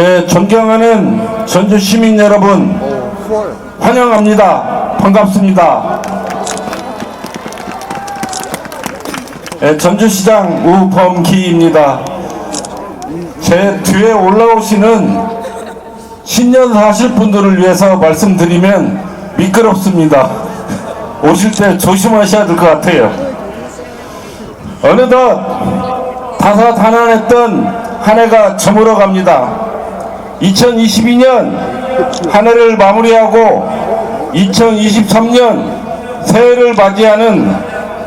예, 존경하는 전주 시민 여러분 환영합니다. 반갑습니다. 예, 전주시장 우범기입니다. 제 뒤에 올라오시는 신년사 하실 분들을 위해서 말씀드리면 미끄럽습니다. 오실 때 조심하셔야 될 것 같아요. 어느덧 다사다난했던 한 해가 저물어 갑니다. 2022년 한 해를 마무리하고 2023년 새해를 맞이하는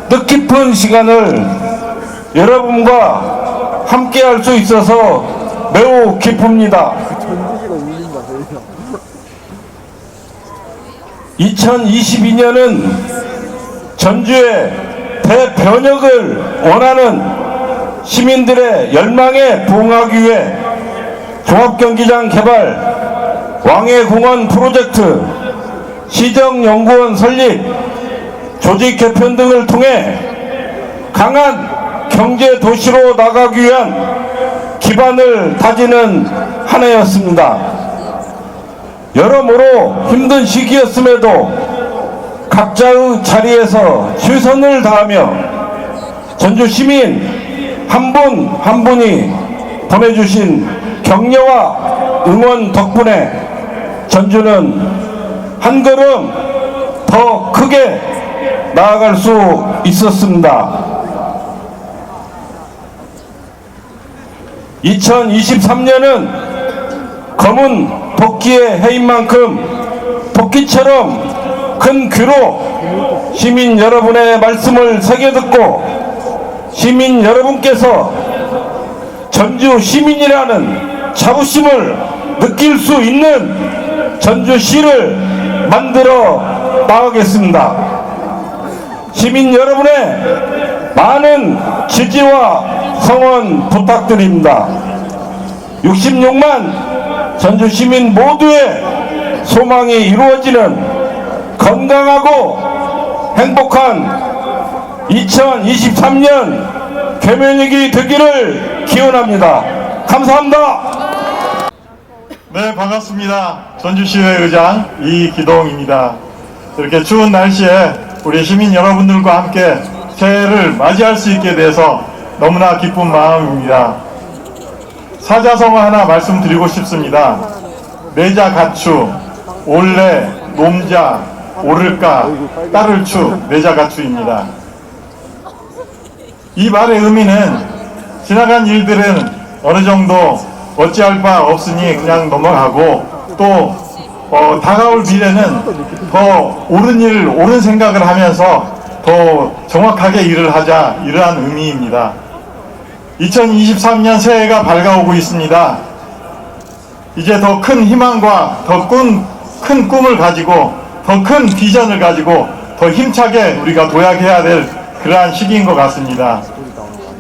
뜻깊은 시간을 여러분과 함께 할 수 있어서 매우 기쁩니다. 2022년은 전주의 대변혁을 원하는 시민들의 열망에 부응하기 위해 종합경기장 개발, 왕해공원 프로젝트, 시정연구원 설립, 조직 개편 등을 통해 강한 경제 도시로 나가기 위한 기반을 다지는 한 해였습니다. 여러모로 힘든 시기였음에도 각자의 자리에서 최선을 다하며 전주 시민 한 분한 분이 보내주신 격려와 응원 덕분에 전주는 한 걸음 더 크게 나아갈 수 있었습니다. 2023년은 검은 토끼의 해인 만큼 토끼처럼 큰 귀로 시민 여러분의 말씀을 새겨 듣고 시민 여러분께서 전주 시민이라는 자부심을 느낄 수 있는 전주시를 만들어 나가겠습니다. 시민 여러분의 많은 지지와 성원 부탁드립니다. 66만 전주 시민 모두의 소망이 이루어지는 건강하고 행복한 2023년 개면익이 되기를 기원합니다. 감사합니다. 네, 반갑습니다. 전주시의 의장 이기동입니다. 이렇게 추운 날씨에 우리 시민 여러분들과 함께 새해를 맞이할 수 있게 돼서 너무나 기쁜 마음입니다. 사자성어 하나 말씀드리고 싶습니다. 내자 가추, 올래, 놈자, 오를까, 딸을 추, 내자 가추입니다. 이 말의 의미는 지나간 일들은 어느 정도 어찌할 바 없으니 그냥 넘어가고 또 어, 다가올 미래는 더 옳은 일, 옳은 생각을 하면서 더 정확하게 일을 하자 이러한 의미입니다. 2023년 새해가 밝아오고 있습니다. 이제 더 큰 희망과 더큰 꿈을 가지고 더 큰 비전을 가지고 더 힘차게 우리가 도약해야 될 그러한 시기인 것 같습니다.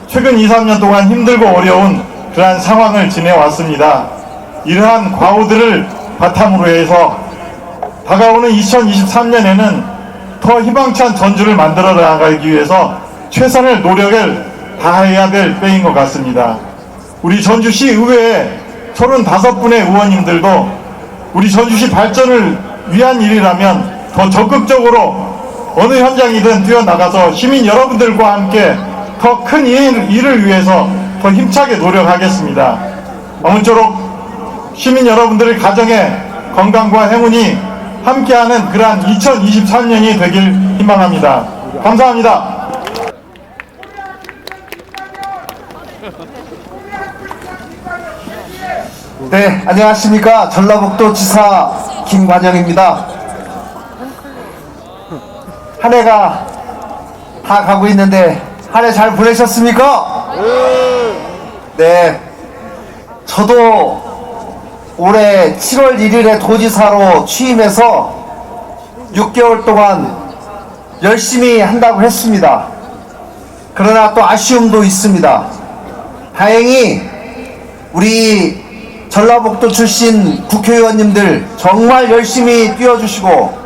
최근 2, 3년 동안 힘들고 어려운 그러한 상황을 지내왔습니다. 이러한 과오들을 바탕으로 해서 다가오는 2023년에는 더 희망찬 전주를 만들어 나가기 위해서 최선의 노력을 다해야 될 때인 것 같습니다. 우리 전주시 의회에 35분의 의원님들도 우리 전주시 발전을 위한 일이라면 더 적극적으로 어느 현장이든 뛰어나가서 시민 여러분들과 함께 더 큰 일을 위해서 더 힘차게 노력하겠습니다. 아무쪼록 시민 여러분들의 가정의 건강과 행운이 함께하는 그러한 2023년이 되길 희망합니다. 감사합니다. 네, 안녕하십니까. 전라북도 지사 김관영입니다. 한 해가 다 가고 있는데, 한 해 잘 보내셨습니까? 네. 저도 올해 7월 1일에 도지사로 취임해서 6개월 동안 열심히 한다고 했습니다. 그러나 또 아쉬움도 있습니다. 다행히 우리 전라북도 출신 국회의원님들 정말 열심히 뛰어주시고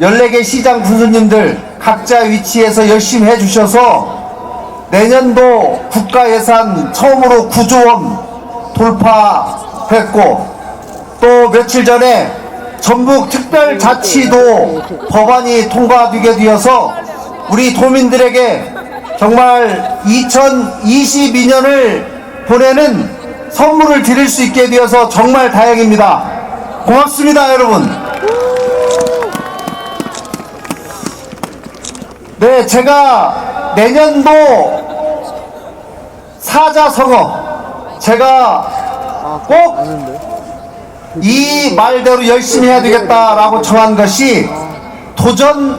14개 시장 군수님들 각자 위치에서 열심히 해주셔서 내년도 국가 예산 처음으로 9조 원 돌파했습니다. 됐고 또 며칠 전에 전북 특별자치도 법안이 통과되게 되어서 우리 도민들에게 정말 2022년을 보내는 선물을 드릴 수 있게 되어서 정말 다행입니다. 고맙습니다, 여러분. 네, 제가 내년도 사자성어 제가 꼭 이 말대로 열심히 해야 되겠다라고 정한 것이 도전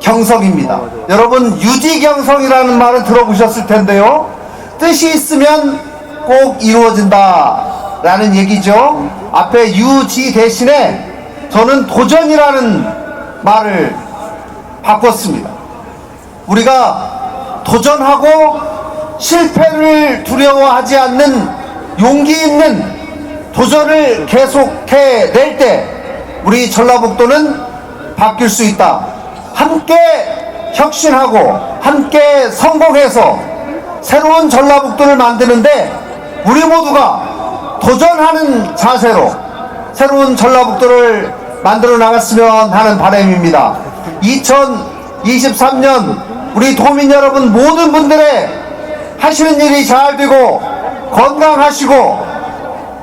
경성입니다. 여러분 유지 경성이라는 말은 들어보셨을 텐데요. 뜻이 있으면 꼭 이루어진다라는 얘기죠. 앞에 유지 대신에 저는 도전이라는 말을 바꿨습니다. 우리가 도전하고 실패를 두려워하지 않는 용기 있는 도전을 계속해 낼 때 우리 전라북도는 바뀔 수 있다. 함께 혁신하고 함께 성공해서 새로운 전라북도를 만드는데 우리 모두가 도전하는 자세로 새로운 전라북도를 만들어 나갔으면 하는 바람입니다. 2023년 우리 도민 여러분 모든 분들의 하시는 일이 잘 되고 건강하시고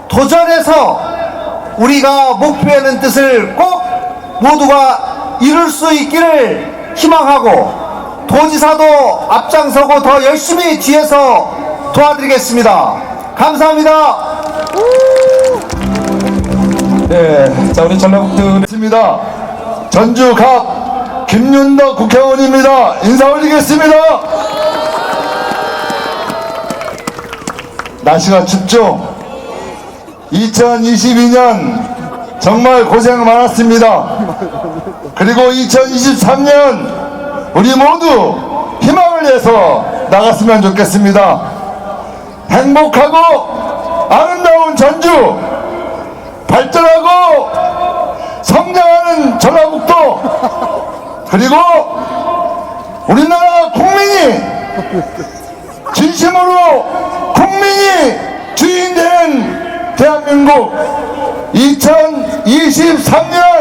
도전해서 우리가 목표하는 뜻을 꼭 모두가 이룰 수 있기를 희망하고 도지사도 앞장서고 더 열심히 뒤에서 도와드리겠습니다. 감사합니다. 네, 자 우리 전라북도 있습니다. 전주 갑 김윤덕 국회의원입니다. 인사 올리겠습니다. 날씨가 춥죠? 2022년 정말 고생 많았습니다. 그리고 2023년 우리 모두 희망을 내서 나갔으면 좋겠습니다. 행복하고 아름다운 전주 발전하고 성장하는 전라북도 그리고 우리나라 국민이 진심으로 국민이 주인 되는 대한민국 2023년